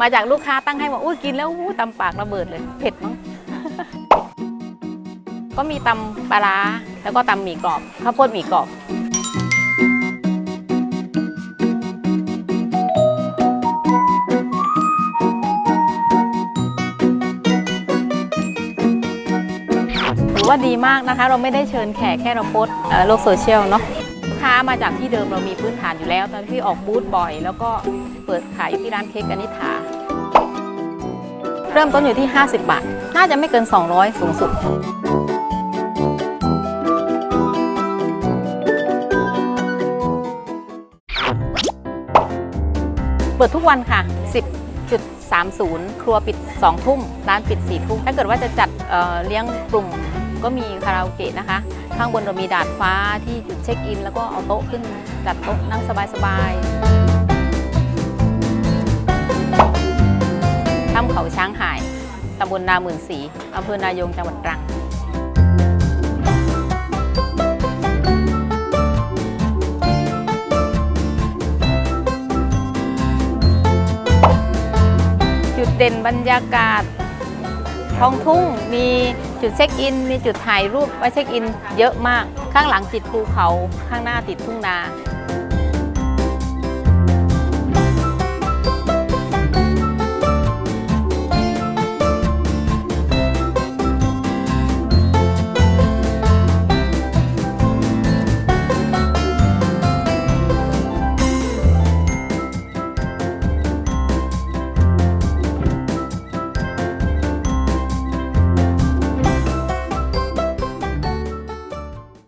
มาจากลูกค้าตั้งให้ว่าอุ้ยกินแล้วอู้ตำปากระเบิดเลย เผ็ดมั้ง ก็มีตำปลาร้าแล้วก็ตำหมี่กรอบข้าวโพดหมี่กรอบถือว่าดีมากนะคะ เราไม่ได้เชิญแขกแค่เราโพสโลกโซเชียลเนาะ ค้ามาจากที่เดิมเรามีพื้นฐานอยู่แล้ว ตอนที่ออกบูธบ่อย แล้วก็เปิดขายอยู่ที่ร้านเค้กอนิถาเริ่มต้นอยู่ที่ 50 บาท น่าจะไม่เกิน 200 สูงสุดเปิดทุกวันค่ะ 10.30 ครัวปิด 2 ทุ่ม ร้านปิด 4 ทุ่ม ถ้าเกิดว่าจะจัดเเลี้ยงกลุ่ม ก็มีคาราโอเกะนะคะ ข้างบนเรามีดาดฟ้าที่จุดเช็คอิน แล้วก็เอาโต๊ะขึ้นจัดโต๊ะนั่งสบายๆถ้ำเขาช้างหายตำบลนาหมื่นสีอำเภอนายงจังหวัดตรังจุดเด่นบรรยากาศ ท้องทุ่ง มีจุดเช็คอิน มีจุดถ่ายรูปไว้เช็คอิน เยอะมาก ข้างหลังติดภูเขา ข้างหน้าติดทุ่งนา